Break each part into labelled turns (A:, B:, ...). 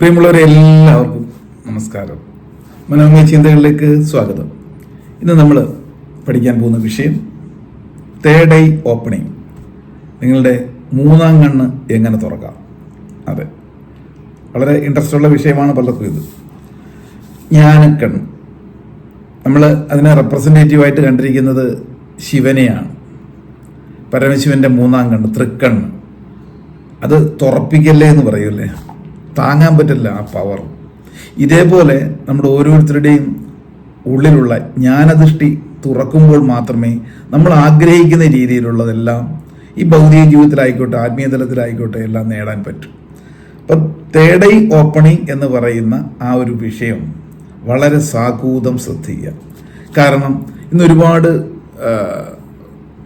A: പ്രിയമുള്ളവരെ എല്ലാവർക്കും നമസ്കാരം. മനോമയ ചിന്തകളിലേക്ക് സ്വാഗതം. ഇന്ന് നമ്മൾ പഠിക്കാൻ പോകുന്ന വിഷയം തേർഡ് ഐ ഓപ്പണിംഗ്. നിങ്ങളുടെ മൂന്നാം കണ്ണ് എങ്ങനെ തുറക്കാം? അതെ. വളരെ ഇൻട്രസ്റ്റ് ഉള്ള വിഷയമാണ് പലർക്കും ഇത്. ജ്ഞാനക്കണ്ണ്. നമ്മൾ അതിനെ റെപ്രസെന്റേറ്റീവായിട്ട് കണ്ടിരിക്കുന്നത് ശിവനെയാണ്. പരമശിവന്റെ മൂന്നാം കണ്ണ് തൃക്കണ്ണ്. അത് തുറപ്പിക്കല്ലേ എന്ന് പറയൂലേ താങ്ങാൻ പറ്റില്ല ആ പവർ ഇതേപോലെ നമ്മുടെ ഓരോരുത്തരുടെയും ഉള്ളിലുള്ള ജ്ഞാനദൃഷ്ടി തുറക്കുമ്പോൾ മാത്രമേ നമ്മൾ ആഗ്രഹിക്കുന്ന രീതിയിലുള്ളതെല്ലാം ഈ ഭൗതിക ജീവിതത്തിലായിക്കോട്ടെ ആത്മീയ തലത്തിലായിക്കോട്ടെ എല്ലാം നേടാൻ പറ്റും. അപ്പം തേടൈ ഓപ്പണിംഗ് എന്ന് പറയുന്ന ആ ഒരു വിഷയം വളരെ സാകൂതം ശ്രദ്ധിക്കുക. കാരണം ഇന്ന് ഒരുപാട്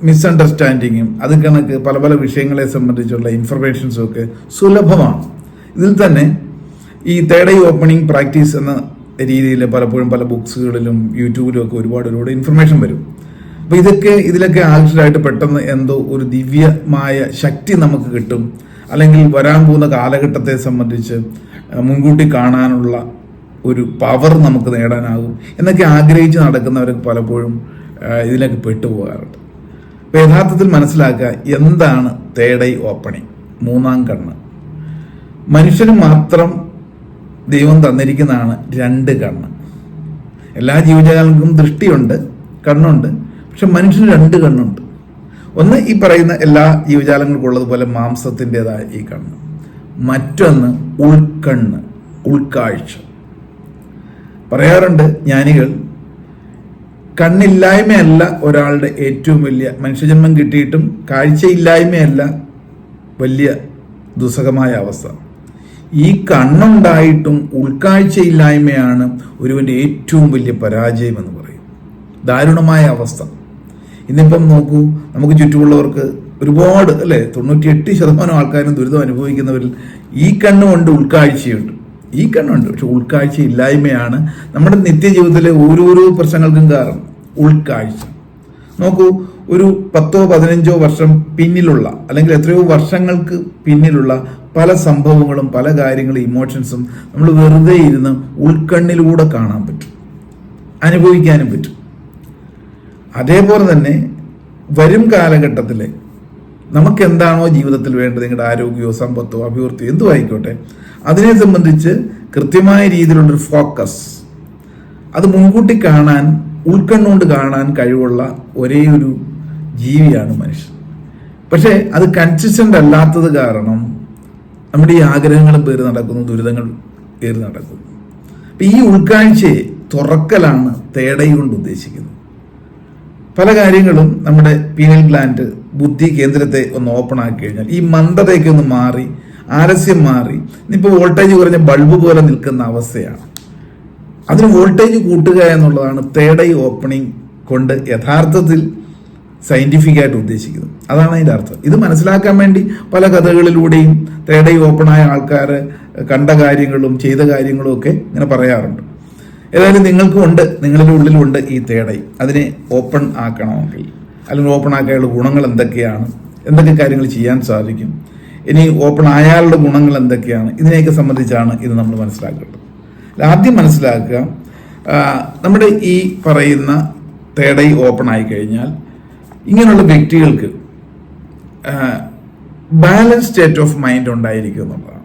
A: മിസ്അണ്ടർസ്റ്റാൻഡിങ്ങും അത് കണക്ക് പല പല വിഷയങ്ങളെ സംബന്ധിച്ചുള്ള ഇൻഫർമേഷൻസും ഒക്കെ സുലഭമാണ്. ഇതിൽ തന്നെ ഈ തേർഡ് ഐ ഓപ്പണിംഗ് പ്രാക്ടീസ് എന്ന രീതിയിൽ പലപ്പോഴും പല ബുക്സുകളിലും യൂട്യൂബിലും ഒക്കെ ഒരുപാട് ഒരുപാട് ഇൻഫർമേഷൻ വരും. അപ്പോൾ ഇതൊക്കെ ഇതിലൊക്കെ ആകർഷകമായിട്ട് പെട്ടെന്ന് എന്തോ ഒരു ദിവ്യമായ ശക്തി നമുക്ക് കിട്ടും. അല്ലെങ്കിൽ വരാൻ പോകുന്ന കാലഘട്ടത്തെ സംബന്ധിച്ച് മുൻകൂട്ടി കാണാനുള്ള ഒരു പവർ നമുക്ക് നേടാനാകും എന്നൊക്കെ ആഗ്രഹിച്ച് നടക്കുന്നവരൊക്കെ പലപ്പോഴും ഇതിലൊക്കെ പെട്ടുപോകാറുണ്ട് അപ്പോൾ യഥാർത്ഥത്തിൽ മനസ്സിലാക്കുക എന്താണ് തേടൈ ഓപ്പണിംഗ് മൂന്നാം കണ്ണ്. മനുഷ്യന് മാത്രം ദൈവം തന്നിരിക്കുന്നതാണ് രണ്ട് കണ്ണ്. എല്ലാ ജീവജാലങ്ങൾക്കും ദൃഷ്ടിയുണ്ട് കണ്ണുണ്ട് പക്ഷെ മനുഷ്യന് രണ്ട് കണ്ണുണ്ട്. ഒന്ന് ഈ പറയുന്ന എല്ലാ ജീവജാലങ്ങൾക്കും ഉള്ളതുപോലെ മാംസത്തിന്റെതായ ഈ കണ്ണ്. മറ്റൊന്ന് ഉൾക്കണ്ണ് ഉൾക്കാഴ്ച. പറയാറുണ്ട് ജ്ഞാനികൾ കണ്ണില്ലായ്മയല്ല ഒരാളുടെ ഏറ്റവും വലിയ മനുഷ്യജന്മം കിട്ടിയിട്ടും കാഴ്ചയില്ലായ്മയല്ല വലിയ ദുസ്സഹമായ അവസ്ഥ. ഈ കണ്ണുണ്ടായിട്ടും ഉൾക്കാഴ്ചയില്ലായ്മയാണ് ഒരുവന്റെ ഏറ്റവും വലിയ പരാജയം എന്ന് പറയും. ദാരുണമായ അവസ്ഥ. ഇന്നിപ്പം നോക്കൂ നമുക്ക് ചുറ്റുമുള്ളവർക്ക് ഒരുപാട് അല്ലെ? തൊണ്ണൂറ്റിയെട്ട് ശതമാനം ആൾക്കാരും ദുരിതം അനുഭവിക്കുന്നവരിൽ ഈ കണ്ണുകൊണ്ട് ഉൾക്കാഴ്ചയുണ്ട്. ഈ കണ്ണുണ്ട്. പക്ഷെ ഉൾക്കാഴ്ച ഇല്ലായ്മയാണ് നമ്മുടെ നിത്യജീവിതത്തിലെ ഓരോരോ പ്രശ്നങ്ങൾക്കും കാരണം. ഉൾക്കാഴ്ച. നോക്കൂ ഒരു പത്തോ പതിനഞ്ചോ വർഷം പിന്നിലുള്ള അല്ലെങ്കിൽ എത്രയോ വർഷങ്ങൾക്ക് പിന്നിലുള്ള പല സംഭവങ്ങളും പല കാര്യങ്ങളും ഇമോഷൻസും നമ്മൾ വെറുതെ ഇരുന്ന് ഉൾക്കണ്ണിലൂടെ കാണാൻ പറ്റും. അനുഭവിക്കാനും പറ്റും. അതേപോലെ തന്നെ വരും കാലഘട്ടത്തിൽ നമുക്ക് എന്താണോ ജീവിതത്തിൽ വേണ്ടത്? നിങ്ങളുടെ ആരോഗ്യമോ സമ്പത്തോ അഭിവൃദ്ധിയോ എന്തു ആയിക്കോട്ടെ. അതിനെ സംബന്ധിച്ച് കൃത്യമായ രീതിയിലുള്ളൊരു ഫോക്കസ്. അത് മുൻകൂട്ടി കാണാൻ ഉൾക്കണ്ണുകൊണ്ട് കാണാൻ കഴിവുള്ള ഒരേ ഒരു ജീവിയാണ് മനുഷ്യൻ. പക്ഷേ അത് കൺസിസ്റ്റന്റ് അല്ലാത്തത് കാരണം നമ്മുടെ ഈ ആഗ്രഹങ്ങളും പേര് നടക്കുന്നു ദുരിതങ്ങൾ പേര് നടക്കുന്നു. അപ്പം ഈ ഉൾക്കാഴ്ചയെ തുറക്കലാണ് തേടൈ കൊണ്ട് ഉദ്ദേശിക്കുന്നത്. പല കാര്യങ്ങളും നമ്മുടെ പീനൽ ഗ്ലാൻഡ് ബുദ്ധി കേന്ദ്രത്തെ ഒന്ന് ഓപ്പൺ ആക്കി കഴിഞ്ഞാൽ ഈ മന്ദതയൊക്കെ ഒന്ന് മാറി ആലസ്യം മാറി ഇപ്പോൾ വോൾട്ടേജ് കുറഞ്ഞ ബൾബ് പോലെ നിൽക്കുന്ന അവസ്ഥയാണ്. അതിന് വോൾട്ടേജ് കൂട്ടുക എന്നുള്ളതാണ് ഐ ഓപ്പണിംഗ് കൊണ്ട് യഥാർത്ഥത്തിൽ സയന്റിഫിക് ആയിട്ട് ഉദ്ദേശിക്കുന്നത് അതാണ് അതിന്റെ അർത്ഥം. ഇത് മനസ്സിലാക്കാൻ വേണ്ടി പല കഥകളിലൂടെയും തേടൈ ഓപ്പണായ ആൾക്കാർ കണ്ട കാര്യങ്ങളും ചെയ്ത കാര്യങ്ങളും ഒക്കെ ഇങ്ങനെ പറയാറുണ്ട്. ഏതായാലും നിങ്ങൾക്കും ഉണ്ട് നിങ്ങളുടെ ഉള്ളിലുണ്ട് ഈ തേടൈ. അതിനെ ഓപ്പൺ ആക്കണമെങ്കിൽ അല്ലെങ്കിൽ ഓപ്പൺ ആക്കാനുള്ള ഗുണങ്ങൾ എന്തൊക്കെയാണ് എന്തൊക്കെ കാര്യങ്ങൾ ചെയ്യാൻ സാധിക്കും ഇനി ഓപ്പൺ ആയാലുള്ള ഗുണങ്ങൾ എന്തൊക്കെയാണ് ഇതിനെയൊക്കെ സംബന്ധിച്ചാണ് ഇത് നമ്മൾ മനസ്സിലാക്കേണ്ടത്. ആദ്യം മനസ്സിലാക്കുക നമ്മുടെ ഈ പറയുന്ന തേടൈ ഓപ്പൺ ആയി കഴിഞ്ഞാൽ ഇങ്ങനെയുള്ള വ്യക്തികൾക്ക് ബാലൻസ് സ്റ്റേറ്റ് ഓഫ് മൈൻഡ് ഉണ്ടായിരിക്കും എന്നുള്ളതാണ്.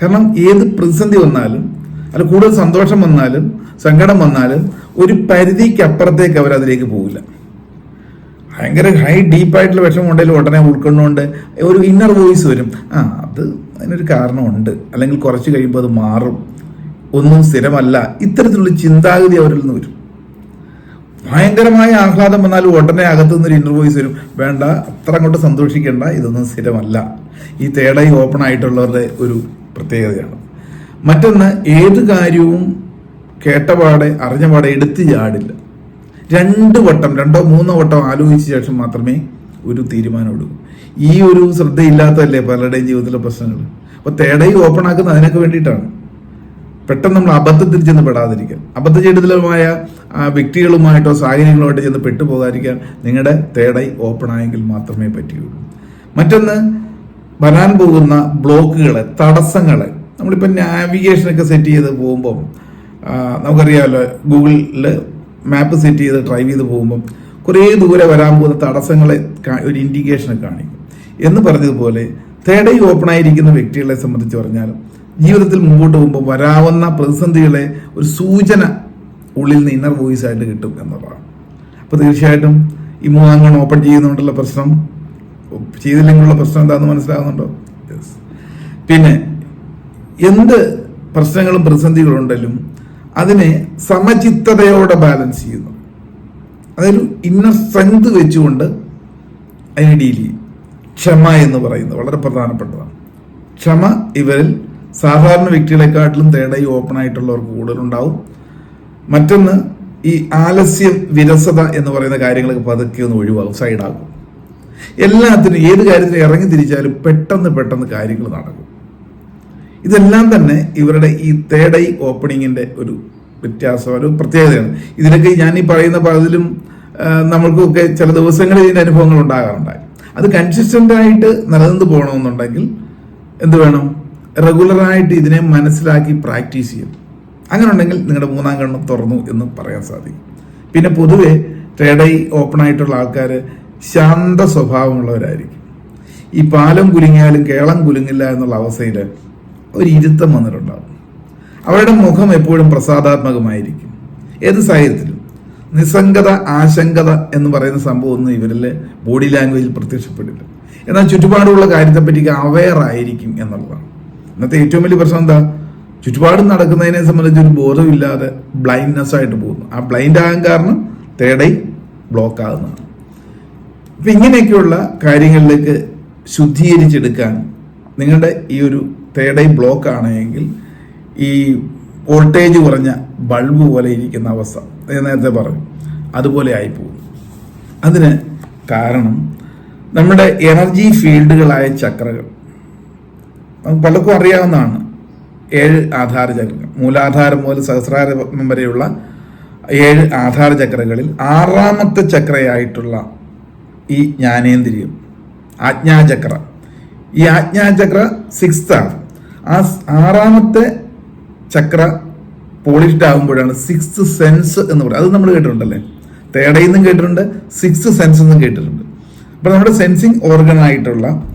A: കാരണം ഏത് പ്രതിസന്ധി വന്നാലും അല്ല കൂടുതൽ സന്തോഷം വന്നാലും സങ്കടം വന്നാലും ഒരു പരിധിക്ക് അപ്പുറത്തേക്ക് അവർ അതിലേക്ക് പോകില്ല ഭയങ്കര ഹൈ ഡീപ്പായിട്ടുള്ള വിഷമം ഉണ്ടെങ്കിൽ ഉടനെ ഉൾക്കൊണ്ടുകൊണ്ട് ഒരു ഇന്നർ വോയിസ് വരും. ആ അത് അതിനൊരു കാരണമുണ്ട്. അല്ലെങ്കിൽ കുറച്ച് കഴിയുമ്പോൾ അത് മാറും. ഒന്നും സ്ഥിരമല്ല. ഇത്തരത്തിലുള്ള ചിന്താഗതി അവരിൽ നിന്ന് വരും. ഭയങ്കരമായ ആഹ്ലാദം വന്നാലും ഉടനെ അകത്തു നിന്നൊരു ഇന്നർ വോയിസ് വരും. വേണ്ട അത്ര അങ്ങോട്ട് സന്തോഷിക്കേണ്ട. ഇതൊന്നും സ്ഥിരമല്ല. ഈ തേടായി ഓപ്പൺ ആയിട്ടുള്ളവരുടെ ഒരു പ്രത്യേകതയാണ്. മറ്റൊന്ന് ഏത് കാര്യവും കേട്ടപാടെ അറിഞ്ഞപാടെ എടുത്തു ചാടില്ല. രണ്ട് വട്ടം രണ്ടോ മൂന്നോ വട്ടം ആലോചിച്ച ശേഷം മാത്രമേ ഒരു തീരുമാനം എടുക്കൂ ഈ ഒരു ശ്രദ്ധയില്ലാത്തതല്ലേ പലരുടെയും ജീവിതത്തിലെ പ്രശ്നങ്ങൾ? അപ്പോൾ തേടൈ ഓപ്പൺ ആക്കുന്ന അതിനൊക്കെ വേണ്ടിയിട്ടാണ്. പെട്ടെന്ന് നമ്മൾ അബദ്ധത്തിൽ ചെന്ന് പെടാതിരിക്കാൻ. അബദ്ധചരിതമായ വ്യക്തികളുമായിട്ടോ സാഹചര്യങ്ങളുമായിട്ടോ ചെന്ന് പെട്ടുപോകാതിരിക്കാൻ നിങ്ങളുടെ തേടൈ ഓപ്പൺ ആയെങ്കിൽ മാത്രമേ പറ്റുകയുള്ളൂ. മറ്റൊന്ന് വരാൻ പോകുന്ന ബ്ലോക്കുകളെ തടസ്സങ്ങളെ. നമ്മളിപ്പോൾ നാവിഗേഷനൊക്കെ സെറ്റ് ചെയ്ത് പോകുമ്പം നമുക്കറിയാമല്ലോ ഗൂഗിളിൽ മാപ്പ് സെറ്റ് ചെയ്ത് ഡ്രൈവ് ചെയ്ത് പോകുമ്പം കുറേ ദൂരെ വരാൻ പോകുന്ന തടസ്സങ്ങളെ ഒരു ഇൻഡിക്കേഷൻ കാണിക്കും. എന്ന് പറഞ്ഞതുപോലെ തേടൈ ഓപ്പൺ ആയിരിക്കുന്ന വ്യക്തികളെ സംബന്ധിച്ച് പറഞ്ഞാൽ ജീവിതത്തിൽ മുമ്പോട്ട് പോകുമ്പോൾ വരാവുന്ന പ്രതിസന്ധികളെ ഒരു സൂചന ഉള്ളിൽ നിന്ന് ഇന്നർ വോയിസ് ആയിട്ട് കിട്ടും എന്നുള്ളതാണ്. അപ്പോൾ തീർച്ചയായിട്ടും ഈ മൂന്നാം ഓപ്പൺ ചെയ്യുന്നതുകൊണ്ടുള്ള പ്രശ്നം. ചെയ്തില്ലെങ്കിലുള്ള പ്രശ്നം എന്താണെന്ന് മനസ്സിലാകുന്നുണ്ടോ യെസ് പിന്നെ എന്ത് പ്രശ്നങ്ങളും പ്രതിസന്ധികളും ഉണ്ടെങ്കിലും അതിനെ സമചിത്തതയോടെ ബാലൻസ് ചെയ്യുന്നു. അതൊരു ഇന്നർ സ്ട്രെങ്ത് വെച്ചുകൊണ്ട് അതിനെ ഡീൽ ചെയ്യും ക്ഷമ എന്ന് പറയുന്നത് വളരെ പ്രധാനപ്പെട്ടതാണ്. ക്ഷമ ഇവരിൽ സാധാരണ വ്യക്തികളെക്കാട്ടിലും തേടായി ഓപ്പൺ ആയിട്ടുള്ളവർക്ക് കൂടുതലുണ്ടാവും. മറ്റൊന്ന് ഈ ആലസ്യം വിരസത എന്ന് പറയുന്ന കാര്യങ്ങളൊക്കെ പതുക്കെ ഒന്ന് ഒഴിവാകും സൈഡാകും. എല്ലാത്തിനും ഏത് കാര്യത്തിനും ഇറങ്ങി തിരിച്ചാലും പെട്ടെന്ന് പെട്ടെന്ന് കാര്യങ്ങൾ നടക്കും. ഇതെല്ലാം തന്നെ ഇവരുടെ ഈ തേർഡ് ഐ ഓപ്പണിങ്ങിന്റെ ഒരു വ്യത്യാസം ഒരു പ്രത്യേകതയാണ്. ഇതിനൊക്കെ ഞാൻ ഈ പറയുന്ന പലതിലും നമ്മൾക്കൊക്കെ ചില ദിവസങ്ങളിൽ ഇതിന്റെ അനുഭവങ്ങൾ ഉണ്ടാകാറുണ്ടായി. അത് കൺസിസ്റ്റന്റ് ആയിട്ട് നിലനിന്ന് പോകണമെന്നുണ്ടെങ്കിൽ എന്ത് വേണം? റെഗുലറായിട്ട് ഇതിനെ മനസ്സിലാക്കി പ്രാക്ടീസ് ചെയ്യും. അങ്ങനെ ഉണ്ടെങ്കിൽ നിങ്ങളുടെ മൂന്നാം കണ്ണ് തുറന്നു എന്ന് പറയാൻ സാധിക്കും. പിന്നെ പൊതുവെ ട്രേഡൈ ഓപ്പൺ ആയിട്ടുള്ള ആൾക്കാർ ശാന്ത സ്വഭാവമുള്ളവരായിരിക്കും. ഈ പാലം കുലുങ്ങിയാലും കേളം കുലുങ്ങില്ല എന്നുള്ള അവസ്ഥയിൽ ഒരു ഇരുത്തം വന്നിട്ടുണ്ടാകും അവരുടെ മുഖം എപ്പോഴും പ്രസാദാത്മകമായിരിക്കും. ഏത് സാഹചര്യത്തിലും നിസ്സംഗത ആശങ്കത എന്ന് പറയുന്ന സംഭവം ഒന്നും ഇവരിലെ ബോഡി ലാംഗ്വേജിൽ പ്രത്യക്ഷപ്പെടില്ല. എന്നാൽ ചുറ്റുപാടുള്ള കാര്യത്തെപ്പറ്റി അവെയർ ആയിരിക്കും എന്നുള്ളതാണ്. ഇന്നത്തെ ഏറ്റവും വലിയ പ്രശ്നം എന്താ? ചുറ്റുപാട് നടക്കുന്നതിനെ സംബന്ധിച്ച് ഒരു ബോധമില്ലാതെ ബ്ലൈൻഡ്നെസ് ആയിട്ട് പോകുന്നു. ആ ബ്ലൈൻഡ് ആകാൻ കാരണം തേടൈ ബ്ലോക്ക് ആകുന്നതാണ് അപ്പം ഇങ്ങനെയൊക്കെയുള്ള കാര്യങ്ങളിലേക്ക് ശുദ്ധീകരിച്ചെടുക്കാൻ നിങ്ങളുടെ ഈ ഒരു തേടൈ ബ്ലോക്ക് ആണെങ്കിൽ ഈ വോൾട്ടേജ് കുറഞ്ഞ ബൾബ് പോലെ ഇരിക്കുന്ന അവസ്ഥ ഞാൻ നേരത്തെ പറഞ്ഞു അതുപോലെ ആയിപ്പോകും. അതിന് കാരണം നമ്മുടെ എനർജി ഫീൽഡുകളായ ചക്രകൾ പലർക്കും അറിയാവുന്നതാണ്. ഏഴ് ആധാര ചക്രങ്ങൾ. മൂലാധാരം മുതൽ സഹസ്രാരം വരെയുള്ള ഏഴ് ആധാര ചക്രങ്ങളിൽ ആറാമത്തെ ചക്രയായിട്ടുള്ള ഈ ജ്ഞാനേന്ദ്രിയം ആജ്ഞാചക്ര. ഈ ആജ്ഞാചക്ര സിക്സ്ത് ആണ്. ആ ആറാമത്തെ ചക്ര പോളിഷ്ഡ് ആകുമ്പോഴാണ് സിക്സ്ത് സെൻസ് എന്ന് പറയുന്നത്. അത് നമ്മൾ കേട്ടിട്ടുണ്ടല്ലേ? തേടയിൽ നിന്നും കേട്ടിട്ടുണ്ട് സിക്സ് സെൻസ് എന്നും കേട്ടിട്ടുണ്ട്. അപ്പോൾ നമ്മുടെ സെൻസിങ് ഓർഗൻ ആയിട്ടുള്ള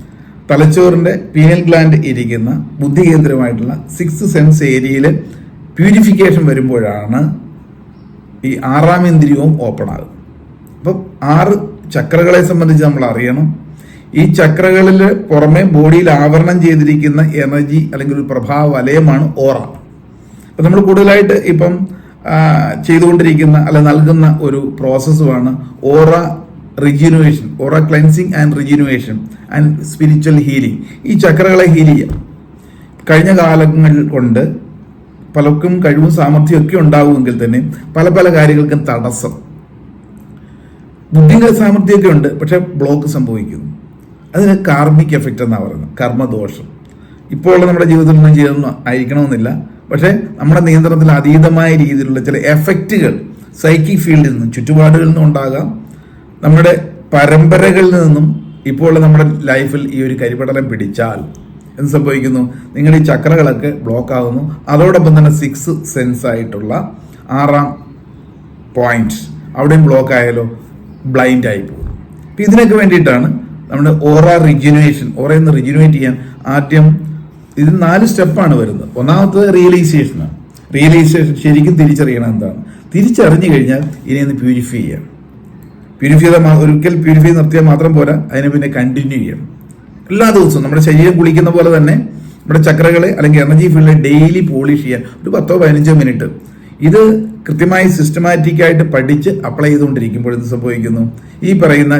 A: തലച്ചോറിന്റെ പീനൽ ഗ്ലാൻഡ് ഇരിക്കുന്ന ബുദ്ധി കേന്ദ്രമായിട്ടുള്ള സിക്സ് സെൻസ് ഏരിയയിൽ പ്യൂരിഫിക്കേഷൻ വരുമ്പോഴാണ് ഈ ആറാം ഇന്ദ്രിയവും ഓപ്പൺ ആകും അപ്പം ആറ് ചക്രകളെ സംബന്ധിച്ച് നമ്മൾ അറിയണം. ഈ ചക്രകളിൽ പുറമെ ബോഡിയിൽ ആവരണം ചെയ്തിരിക്കുന്ന എനർജി അല്ലെങ്കിൽ ഒരു പ്രഭാവ വലയമാണ് ഓറ അപ്പം നമ്മൾ കൂടുതലായിട്ട് ഇപ്പം ചെയ്തുകൊണ്ടിരിക്കുന്ന അല്ലെ നൽകുന്ന ഒരു പ്രോസസ്സുമാണ് aura rejuvenation aura cleansing and rejuvenation and spiritual healing ഈ ചക്രകളെ ഹീൽ ചെയ്യാം കഴിഞ്ഞ കാലങ്ങൾ കൊണ്ട് പലർക്കും കഴിവും സാമർഥ്യവും ഒക്കെ ഉണ്ടാവുമെങ്കിൽ തന്നെ പല പല കാര്യങ്ങൾക്കും തടസ്സം. ബുദ്ധിയുടെ സാമർഥ്യമൊക്കെ ഉണ്ട് പക്ഷേ ബ്ലോക്ക് സംഭവിക്കുന്നു. അതിന് കാർമിക് എഫക്റ്റ് എന്നാണ് പറയുന്നത് കർമ്മദോഷം. ഇപ്പോൾ ഉള്ള നമ്മുടെ ജീവിതത്തിൽ ഒന്നും ചെയ്തൊന്നും ആയിരിക്കണമെന്നില്ല പക്ഷേ നമ്മുടെ നിയന്ത്രണത്തിൽ അതീതമായ രീതിയിലുള്ള ചില എഫക്റ്റുകൾ സൈക്കിക് ഫീൽഡിൽ നിന്നും ചുറ്റുപാടുകളിൽ നിന്നും ഉണ്ടാകാം. നമ്മുടെ പരമ്പരകളിൽ നിന്നും ഇപ്പോൾ നമ്മുടെ ലൈഫിൽ ഈ ഒരു കരിപടലം പിടിച്ചാൽ എന്ത് സംഭവിക്കുന്നു? നിങ്ങൾ ഈ ചക്രകളൊക്കെ ബ്ലോക്ക് ആകുന്നു അതോടൊപ്പം തന്നെ സിക്സ് സെൻസ് ആയിട്ടുള്ള ആറാം പോയിന്റ് അവിടെയും ബ്ലോക്ക് ആയാലോ ബ്ലൈൻഡ് ആയി പോകും. അപ്പം ഇതിനൊക്കെ വേണ്ടിയിട്ടാണ് നമ്മുടെ ഓറ റിജുനേഷൻ ഓറയിൽ നിന്ന് റിജുനേറ്റ് ചെയ്യാൻ ആദ്യം ഇതിൽ നാല് സ്റ്റെപ്പാണ് വരുന്നത്. ഒന്നാമത്തത് റിയലൈസേഷനാണ് റിയലൈസേഷൻ ശരിക്കും തിരിച്ചറിയണം എന്താണ്? തിരിച്ചറിഞ്ഞു കഴിഞ്ഞാൽ ഇനി ഒന്ന് പ്യൂരിഫൈ ചെയ്യാം. പ്യൂരിഫൈ ഒരിക്കൽ പ്യൂരിഫൈ നിർത്തിയാൽ മാത്രം പോരാ അതിനെ പിന്നെ കണ്ടിന്യൂ ചെയ്യണം എല്ലാ ദിവസവും നമ്മുടെ ശരീരം കുളിക്കുന്ന പോലെ തന്നെ നമ്മുടെ ചക്രകളെ അല്ലെങ്കിൽ എനർജി ഫീൽഡിനെ ഡെയിലി പോളിഷ് ചെയ്യാൻ ഒരു പത്തോ പതിനഞ്ചോ മിനിറ്റ് ഇത് കൃത്യമായി സിസ്റ്റമാറ്റിക്കായിട്ട് പഠിച്ച് അപ്ലൈ ചെയ്തുകൊണ്ടിരിക്കുമ്പോൾ എന്ത് സംഭവിക്കുന്നു? ഈ പറയുന്ന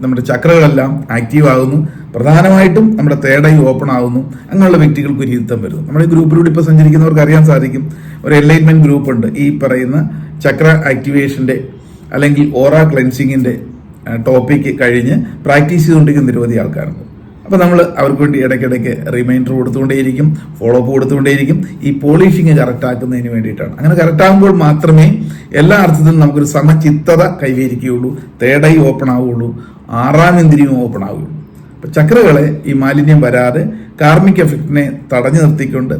A: നമ്മുടെ ചക്രകളെല്ലാം ആക്റ്റീവ് ആകുന്നു. പ്രധാനമായിട്ടും നമ്മുടെ തേടൈ ഓപ്പൺ ആകുന്നു. അങ്ങനെയുള്ള വ്യക്തികൾക്ക് ഒരു ഇരുത്തം വരുന്നു. നമ്മുടെ ഗ്രൂപ്പിലൂടെ ഇപ്പോൾ സഞ്ചരിക്കുന്നവർക്ക് അറിയാൻ സാധിക്കും. ഒരു എൻലൈൻമെന്റ് ഗ്രൂപ്പ് ഉണ്ട്. ഈ പറയുന്ന ചക്ര ആക്ടിവേഷന്റെ അല്ലെങ്കിൽ ഓറ ക്ലെൻസിങ്ങിന്റെ ടോപ്പിക്ക് കഴിഞ്ഞ് പ്രാക്ടീസ് ചെയ്തുകൊണ്ടിരിക്കുന്ന നിരവധി ആൾക്കാരുണ്ട്. അപ്പോൾ നമ്മൾ അവർക്ക് വേണ്ടി ഇടയ്ക്കിടയ്ക്ക് റിമൈൻഡർ കൊടുത്തുകൊണ്ടേയിരിക്കും ഫോളോ അപ്പ് കൊടുത്തുകൊണ്ടേയിരിക്കും ഈ പോളിഷിങ് കറക്റ്റ് ആക്കുന്നതിന് വേണ്ടിയിട്ടാണ്. അങ്ങനെ കറക്റ്റ് ആകുമ്പോൾ മാത്രമേ എല്ലാ അർത്ഥത്തിലും നമുക്കൊരു സമചിത്തത കൈവരിക്കുകയുള്ളൂ തേടൈ ഓപ്പൺ ആവുകയുള്ളൂ ആറാം ഇന്ദ്രിയും ഓപ്പൺ ആവുകയുള്ളൂ. അപ്പോൾ ചക്രകളെ ഈ മാലിന്യം വരാതെ കാർമിക് എഫക്റ്റിനെ തടഞ്ഞു നിർത്തിക്കൊണ്ട്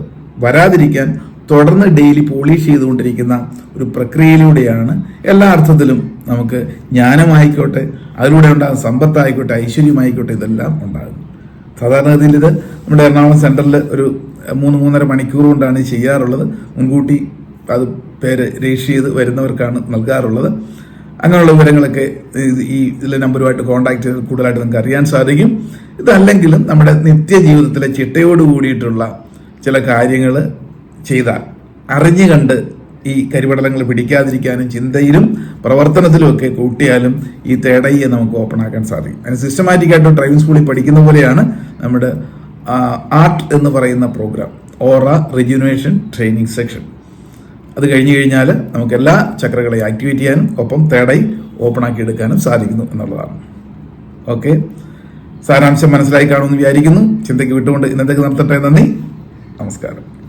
A: വരാതിരിക്കാൻ തുടർന്ന് ഡെയിലി പോളിഷ് ചെയ്തുകൊണ്ടിരിക്കുന്ന ഒരു പ്രക്രിയയിലൂടെയാണ് എല്ലാ അർത്ഥത്തിലും നമുക്ക് ജ്ഞാനമായിക്കോട്ടെ അതിലൂടെ ഉണ്ടാകുന്ന സമ്പത്തായിക്കോട്ടെ ഐശ്വര്യമായിക്കോട്ടെ ഇതെല്ലാം ഉണ്ടാകും സാധാരണഗതിയിൽ ഇത് നമ്മുടെ എറണാകുളം സെന്ററിൽ ഒരു മൂന്ന് മൂന്നര മണിക്കൂർ കൊണ്ടാണ് ചെയ്യാറുള്ളത്. മുൻകൂട്ടി അത് പേര് രജിസ്റ്റർ ചെയ്ത് വരുന്നവർക്കാണ് നൽകാറുള്ളത്. അങ്ങനെയുള്ള വിവരങ്ങളൊക്കെ ഈ ഇതിലെ നമ്പറുമായിട്ട് കോൺടാക്ട് ചെയ്ത് കൂടുതലായിട്ട് നമുക്ക് അറിയാൻ സാധിക്കും. ഇതല്ലെങ്കിലും നമ്മുടെ നിത്യജീവിതത്തിലെ ചിട്ടയോട് കൂടിയിട്ടുള്ള ചില കാര്യങ്ങൾ ചെയ്താൽ അറിഞ്ഞു കണ്ട് ഈ കരിപടലങ്ങൾ പിടിക്കാതിരിക്കാനും ചിന്തയിലും പ്രവർത്തനത്തിലും ഒക്കെ കൂട്ടിയാലും ഈ തേടയെ നമുക്ക് ഓപ്പൺ ആക്കാൻ സാധിക്കും. അതിന് സിസ്റ്റമാറ്റിക് ആയിട്ട് ഡ്രൈവിംഗ് സ്കൂളിൽ പഠിക്കുന്ന പോലെയാണ് നമ്മുടെ ആർട്ട് എന്ന് പറയുന്ന program aura rejuvenation training section അത് കഴിഞ്ഞു കഴിഞ്ഞാൽ നമുക്ക് എല്ലാ ചക്രകളെ ആക്ടിവേറ്റ് ചെയ്യാനും ഒപ്പം തേടൈ ഓപ്പൺ ആക്കി എടുക്കാനും സാധിക്കുന്നു എന്നുള്ളതാണ്. ഓക്കെ? സാരാംശം മനസ്സിലായി കാണുമെന്ന് വിചാരിക്കുന്നു. ചിന്തയ്ക്ക് വിട്ടുകൊണ്ട് ഇന്നത്തേക്ക് നിർത്തട്ടെ. നന്ദി. നമസ്കാരം.